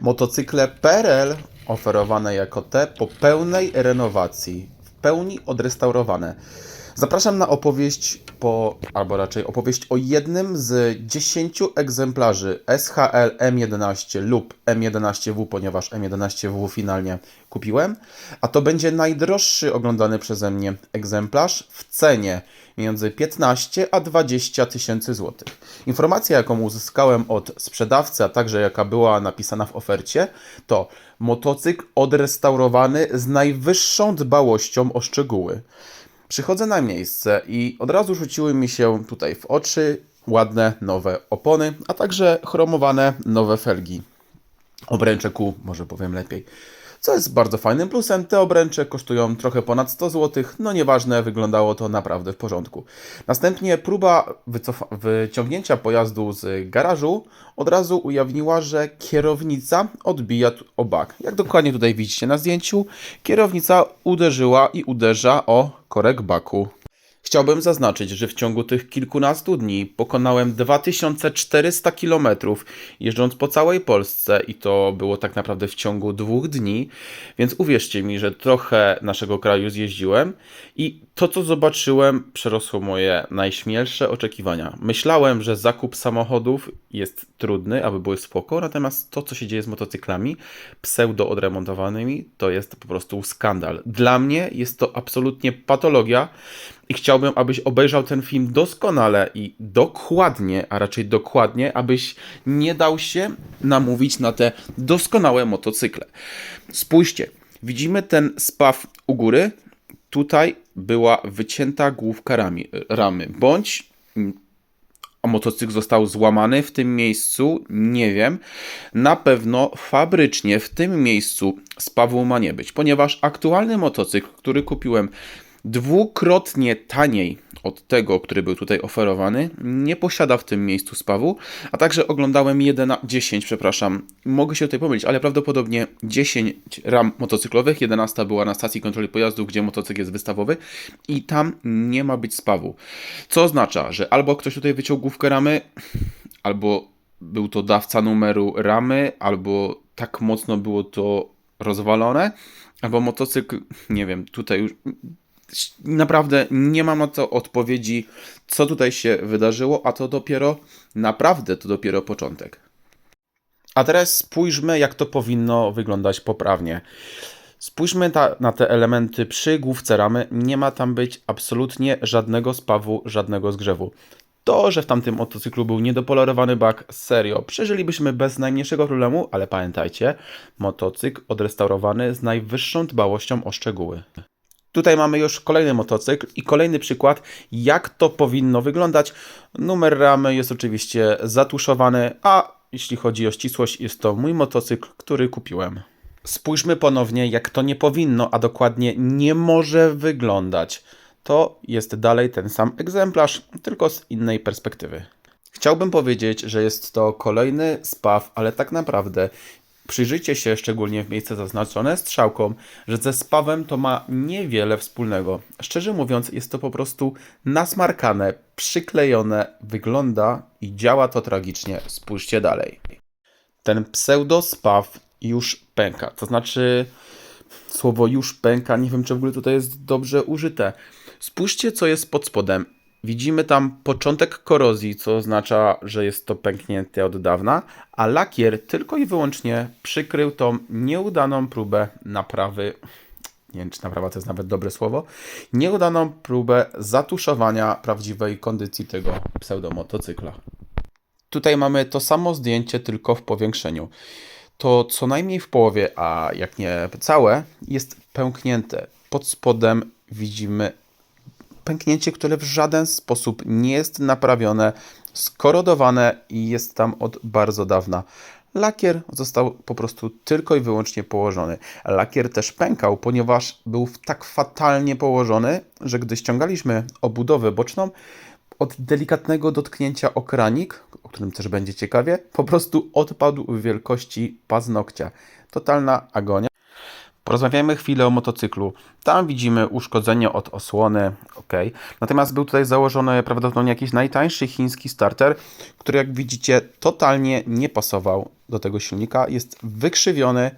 Motocykle PRL oferowane jako te po pełnej renowacji, w pełni odrestaurowane. Zapraszam na opowieść po, albo raczej opowieść o jednym z 10 egzemplarzy SHL M11 lub M11W, ponieważ M11W finalnie kupiłem, a to będzie najdroższy oglądany przeze mnie egzemplarz w cenie między 15 a 20 tysięcy złotych. Informacja, jaką uzyskałem od sprzedawcy, a także jaka była napisana w ofercie, to motocykl odrestaurowany z najwyższą dbałością o szczegóły. Przychodzę na miejsce i od razu rzuciły mi się tutaj w oczy ładne nowe opony, a także chromowane nowe felgi. Obręcze kół, może powiem lepiej. Co jest bardzo fajnym plusem, te obręcze kosztują trochę ponad 100 zł, no nieważne, wyglądało to naprawdę w porządku. Następnie próba wyciągnięcia pojazdu z garażu od razu ujawniła, że kierownica odbija o bak. Jak dokładnie tutaj widzicie na zdjęciu, kierownica uderzyła i uderza o korek baku. Chciałbym zaznaczyć, że w ciągu tych kilkunastu dni pokonałem 2400 km jeżdżąc po całej Polsce i to było tak naprawdę w ciągu dwóch dni, więc uwierzcie mi, że trochę naszego kraju zjeździłem i to, co zobaczyłem, przerosło moje najśmielsze oczekiwania. Myślałem, że zakup samochodów jest trudny, aby były spoko, natomiast to, co się dzieje z motocyklami pseudo odremontowanymi, to jest po prostu skandal. Dla mnie jest to absolutnie patologia i chciałbym, abyś obejrzał ten film doskonale i dokładnie, a raczej dokładnie, abyś nie dał się namówić na te doskonałe motocykle. Spójrzcie, widzimy ten spaw u góry. Tutaj była wycięta główka rami, ramy, bądź mm, motocykl został złamany w tym miejscu, nie wiem. Na pewno fabrycznie w tym miejscu spawu ma nie być, ponieważ aktualny motocykl, który kupiłem dwukrotnie taniej od tego, który był tutaj oferowany, nie posiada w tym miejscu spawu, a także oglądałem 11, 10, przepraszam, mogę się tutaj pomylić, ale prawdopodobnie 10 ram motocyklowych, 11 była na stacji kontroli pojazdów, gdzie motocykl jest wystawowy i tam nie ma być spawu. Co oznacza, że albo ktoś tutaj wyciął główkę ramy, albo był to dawca numeru ramy, albo tak mocno było to rozwalone, albo motocykl, nie wiem, tutaj już naprawdę nie mam na to odpowiedzi, co tutaj się wydarzyło, a to dopiero, naprawdę to dopiero początek. A teraz spójrzmy, jak to powinno wyglądać poprawnie. Spójrzmy ta, na te elementy przy główce ramy. Nie ma tam być absolutnie żadnego spawu, żadnego zgrzewu. To, że w tamtym motocyklu był niedopolerowany bak, serio, przeżylibyśmy bez najmniejszego problemu, ale pamiętajcie, motocykl odrestaurowany z najwyższą dbałością o szczegóły. Tutaj mamy już kolejny motocykl i kolejny przykład, jak to powinno wyglądać. Numer ramy jest oczywiście zatuszowany, a jeśli chodzi o ścisłość, jest to mój motocykl, który kupiłem. Spójrzmy ponownie, jak to nie powinno, a dokładnie nie może wyglądać. To jest dalej ten sam egzemplarz, tylko z innej perspektywy. Chciałbym powiedzieć, że jest to kolejny spaw, ale tak naprawdę Przyjrzyjcie się szczególnie w miejsce zaznaczone strzałką, że ze spawem to ma niewiele wspólnego. Szczerze mówiąc, jest to po prostu nasmarkane, przyklejone, wygląda i działa to tragicznie. Spójrzcie dalej. Ten pseudo spaw już pęka. To znaczy, słowo już pęka, nie wiem czy w ogóle tutaj jest dobrze użyte. Spójrzcie, co jest pod spodem. Widzimy tam początek korozji, co oznacza, że jest to pęknięte od dawna, a lakier tylko i wyłącznie przykrył tą nieudaną próbę naprawy. Nie wiem, czy naprawa to jest nawet dobre słowo. Nieudaną próbę zatuszowania prawdziwej kondycji tego pseudomotocykla. Tutaj mamy to samo zdjęcie, tylko w powiększeniu. To co najmniej w połowie, a jak nie całe, jest pęknięte. Pod spodem widzimy pęknięcie, które w żaden sposób nie jest naprawione, skorodowane i jest tam od bardzo dawna. Lakier został po prostu tylko i wyłącznie położony. Lakier też pękał, ponieważ był tak fatalnie położony, że gdy ściągaliśmy obudowę boczną, od delikatnego dotknięcia o kranik, o którym też będzie ciekawie, po prostu odpadł w wielkości paznokcia. Totalna agonia. Porozmawiajmy chwilę o motocyklu. Tam widzimy uszkodzenie od osłony, ok. Natomiast był tutaj założony prawdopodobnie jakiś najtańszy chiński starter, który jak widzicie totalnie nie pasował. Do tego silnika jest wykrzywiony,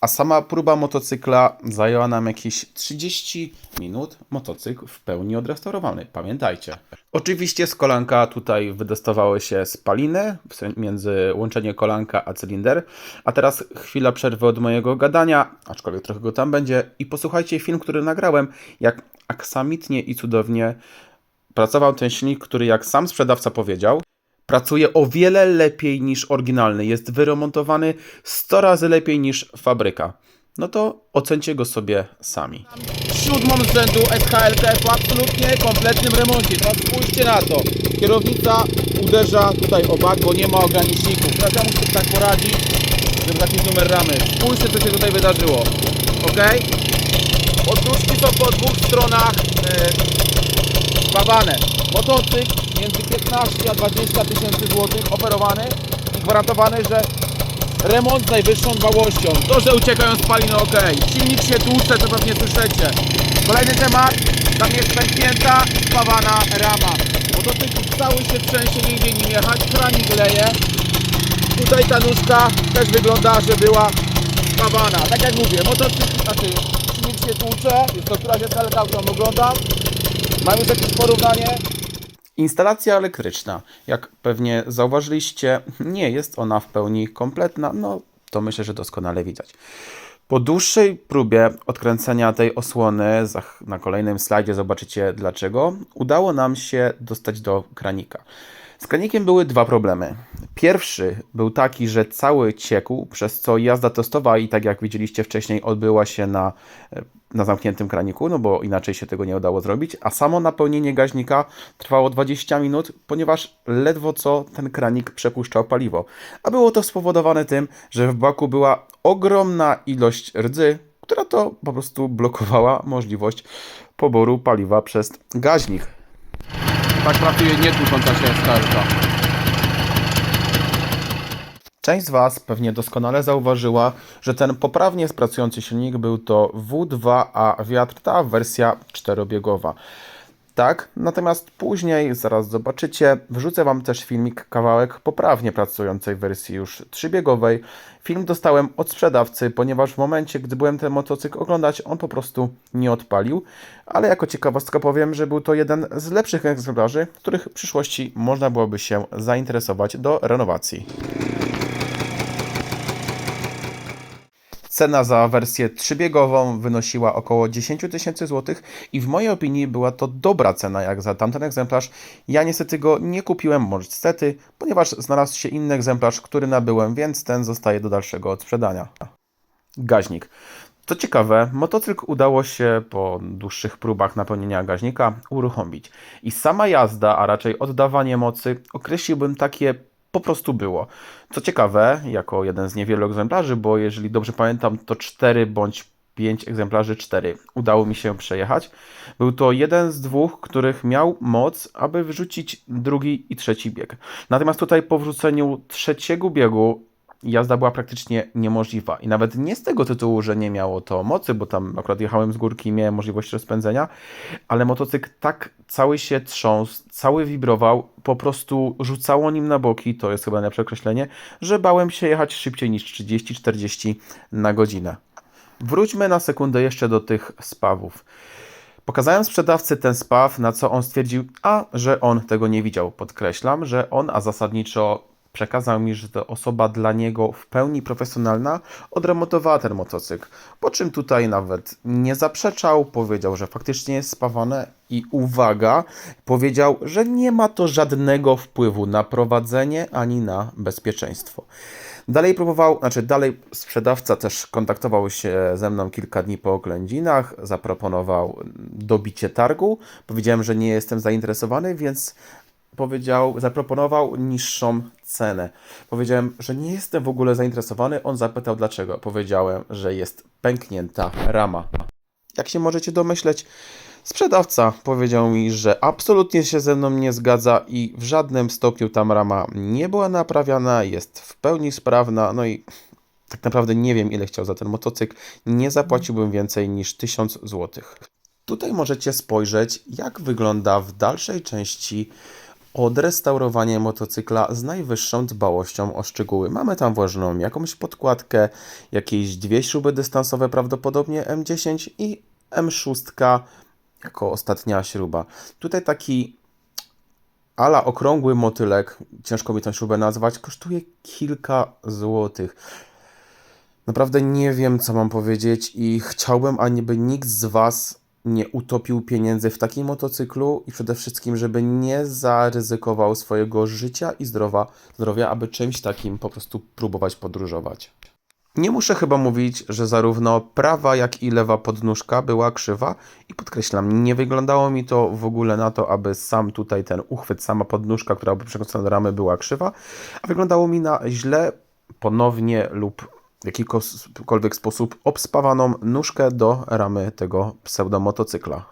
a sama próba motocykla zajęła nam jakieś 30 minut. Motocykl w pełni odrestaurowany, pamiętajcie. Oczywiście z kolanka tutaj wydostawały się spaliny między łączenie kolanka a cylinder. A teraz chwila przerwy od mojego gadania, aczkolwiek trochę go tam będzie. I posłuchajcie film, który nagrałem, jak aksamitnie i cudownie pracował ten silnik, który jak sam sprzedawca powiedział, pracuje o wiele lepiej niż oryginalny. Jest wyremontowany 100 razy lepiej niż fabryka. No to ocencie go sobie sami. Siódmą z rzędu SHLK w absolutnie kompletnym remoncie. Teraz spójrzcie na to. Kierownica uderza tutaj o bak, bo nie ma ograniczników. Teraz ja muszę tak poradzić, żeby taki numer ramy. Spójrzcie co się tutaj wydarzyło. Ok? Odróżki są po dwóch stronach e, spawane. Motocykl między 15 a 20 tysięcy złotych oferowany i gwarantowany, że remont z najwyższą dbałością. To, że uciekają spaliny, ok. Silnik się tłucze, to pewnie słyszycie. Kolejny temat, tam jest pęknięta, spawana rama. Motocykl cały się trzęsie, nie idzie nim jechać, kranik leje. Tutaj ta nóżka też wygląda, że była spawana. Tak jak mówię, motocykl, znaczy silnik się tłucze, jest to któraś jest LK, którą oglądam. Mam już jakieś porównanie. Instalacja elektryczna, jak pewnie zauważyliście, nie jest ona w pełni kompletna, no to myślę, że doskonale widać. Po dłuższej próbie odkręcenia tej osłony, na kolejnym slajdzie zobaczycie dlaczego, udało nam się dostać do kranika. Z były dwa problemy. Pierwszy był taki, że cały ciekł, przez co jazda testowa i tak jak widzieliście wcześniej odbyła się na, na zamkniętym kraniku, no bo inaczej się tego nie udało zrobić, a samo napełnienie gaźnika trwało 20 minut, ponieważ ledwo co ten kranik przepuszczał paliwo. A było to spowodowane tym, że w baku była ogromna ilość rdzy, która to po prostu blokowała możliwość poboru paliwa przez gaźnik. Tak pracuje nietłucząca się skarga. Część z Was pewnie doskonale zauważyła, że ten poprawnie pracujący silnik był to W2A wiatr, ta wersja czterobiegowa. Tak, natomiast później, zaraz zobaczycie, wrzucę Wam też filmik, kawałek poprawnie pracującej wersji już trzybiegowej. Film dostałem od sprzedawcy, ponieważ w momencie, gdy byłem ten motocykl oglądać, on po prostu nie odpalił. Ale jako ciekawostka powiem, że był to jeden z lepszych egzemplarzy, których w przyszłości można byłoby się zainteresować do renowacji. Cena za wersję trzybiegową wynosiła około 10 tysięcy złotych i w mojej opinii była to dobra cena jak za tamten egzemplarz. Ja niestety go nie kupiłem, może niestety, ponieważ znalazł się inny egzemplarz, który nabyłem, więc ten zostaje do dalszego odsprzedania. Gaźnik. Co ciekawe, motocykl udało się po dłuższych próbach napełnienia gaźnika uruchomić. I sama jazda, a raczej oddawanie mocy, określiłbym takie po prostu było. Co ciekawe, jako jeden z niewielu egzemplarzy, bo jeżeli dobrze pamiętam, to 4 bądź 5 egzemplarzy 4 udało mi się przejechać. Był to jeden z dwóch, których miał moc, aby wrzucić drugi i trzeci bieg. Natomiast tutaj po wrzuceniu trzeciego biegu jazda była praktycznie niemożliwa. I nawet nie z tego tytułu, że nie miało to mocy, bo tam akurat jechałem z górki i miałem możliwość rozpędzenia, ale motocykl tak cały się trząsł, cały wibrował, po prostu rzucało nim na boki, to jest chyba najlepsze określenie, że bałem się jechać szybciej niż 30-40 na godzinę. Wróćmy na sekundę jeszcze do tych spawów. Pokazałem sprzedawcy ten spaw, na co on stwierdził, a że on tego nie widział. Podkreślam, że on, a zasadniczo przekazał mi, że to osoba dla niego w pełni profesjonalna odremontowała ten motocykl. Po czym tutaj nawet nie zaprzeczał, powiedział, że faktycznie jest spawane i uwaga, powiedział, że nie ma to żadnego wpływu na prowadzenie ani na bezpieczeństwo. Dalej próbował, znaczy dalej sprzedawca też kontaktował się ze mną kilka dni po oględzinach, zaproponował dobicie targu. Powiedziałem, że nie jestem zainteresowany, więc powiedział, zaproponował niższą cenę. Powiedziałem, że nie jestem w ogóle zainteresowany. On zapytał dlaczego. Powiedziałem, że jest pęknięta rama. Jak się możecie domyśleć, sprzedawca powiedział mi, że absolutnie się ze mną nie zgadza i w żadnym stopniu tam rama nie była naprawiana, jest w pełni sprawna. No i tak naprawdę nie wiem, ile chciał za ten motocykl. Nie zapłaciłbym więcej niż 1000 zł. Tutaj możecie spojrzeć, jak wygląda w dalszej części odrestaurowanie motocykla z najwyższą dbałością o szczegóły. Mamy tam włożoną jakąś podkładkę, jakieś dwie śruby dystansowe, prawdopodobnie M10 i M6 jako ostatnia śruba. Tutaj taki ala okrągły motylek, ciężko mi tę śrubę nazwać, kosztuje kilka złotych. Naprawdę nie wiem, co mam powiedzieć i chciałbym, aniby nikt z Was nie utopił pieniędzy w takim motocyklu i przede wszystkim, żeby nie zaryzykował swojego życia i zdrowia, zdrowia, aby czymś takim po prostu próbować podróżować. Nie muszę chyba mówić, że zarówno prawa, jak i lewa podnóżka była krzywa i podkreślam, nie wyglądało mi to w ogóle na to, aby sam tutaj ten uchwyt, sama podnóżka, która by przekręcona do ramy była krzywa, a wyglądało mi na źle, ponownie lub w jakikolwiek sposób obspawaną nóżkę do ramy tego pseudomotocykla.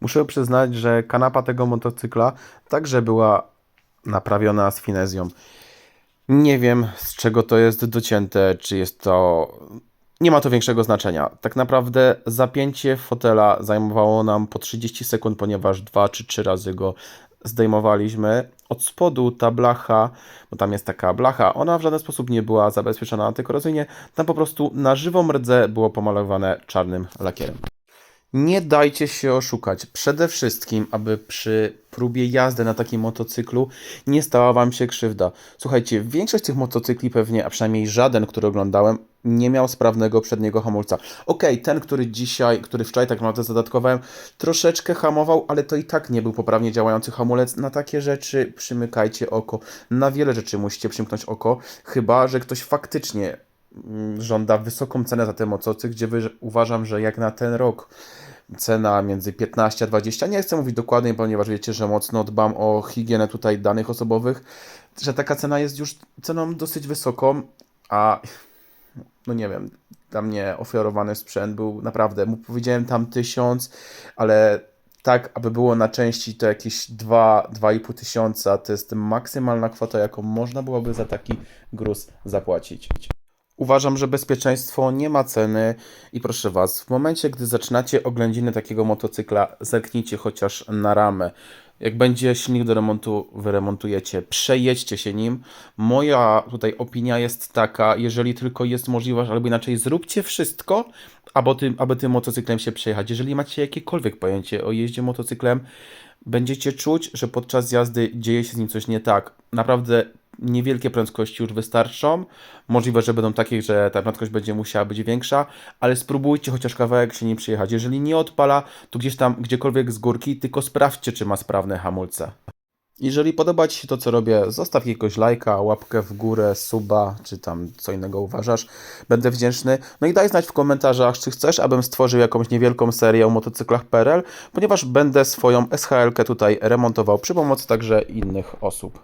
Muszę przyznać, że kanapa tego motocykla także była naprawiona z finezją. Nie wiem, z czego to jest docięte, czy jest to. Nie ma to większego znaczenia. Tak naprawdę zapięcie fotela zajmowało nam po 30 sekund, ponieważ dwa czy trzy razy go zdejmowaliśmy. Od spodu ta blacha, bo tam jest taka blacha, ona w żaden sposób nie była zabezpieczona antykorozyjnie. Tam po prostu na żywą rdzę było pomalowane czarnym lakierem. Nie dajcie się oszukać. Przede wszystkim, aby przy próbie jazdy na takim motocyklu nie stała Wam się krzywda. Słuchajcie, większość tych motocykli pewnie, a przynajmniej żaden, który oglądałem, nie miał sprawnego przedniego hamulca. Okej, ten, który dzisiaj, który wczoraj tak naprawdę zadatkowałem, troszeczkę hamował, ale to i tak nie był poprawnie działający hamulec. Na takie rzeczy przymykajcie oko. Na wiele rzeczy musicie przymknąć oko, chyba że ktoś faktycznie mm, żąda wysoką cenę za ten motocykl, gdzie uważam, że jak na ten rok cena między 15 a 20, nie chcę mówić dokładnie, ponieważ wiecie, że mocno dbam o higienę tutaj danych osobowych, że taka cena jest już ceną dosyć wysoką, a no nie wiem, dla mnie oferowany sprzęt był naprawdę, mu powiedziałem tam tysiąc, ale tak, aby było na części to jakieś 2-2,5 tysiąca, to jest maksymalna kwota, jaką można byłoby za taki gruz zapłacić. Uważam, że bezpieczeństwo nie ma ceny i proszę Was, w momencie, gdy zaczynacie oględziny takiego motocykla, zerknijcie chociaż na ramę. Jak będzie silnik do remontu, wyremontujecie, przejedźcie się nim. Moja tutaj opinia jest taka, jeżeli tylko jest możliwość, albo inaczej, zróbcie wszystko, aby tym, aby tym motocyklem się przejechać. Jeżeli macie jakiekolwiek pojęcie o jeździe motocyklem, będziecie czuć, że podczas jazdy dzieje się z nim coś nie tak. Naprawdę niewielkie prędkości już wystarczą. Możliwe, że będą takie, że ta prędkość będzie musiała być większa, ale spróbujcie chociaż kawałek się nim przyjechać. Jeżeli nie odpala, to gdzieś tam, gdziekolwiek z górki, tylko sprawdźcie, czy ma sprawne hamulce. Jeżeli podoba Ci się to, co robię, zostaw jakiegoś lajka, łapkę w górę, suba, czy tam co innego uważasz. Będę wdzięczny. No i daj znać w komentarzach, czy chcesz, abym stworzył jakąś niewielką serię o motocyklach PRL, ponieważ będę swoją SHL-kę tutaj remontował przy pomocy także innych osób.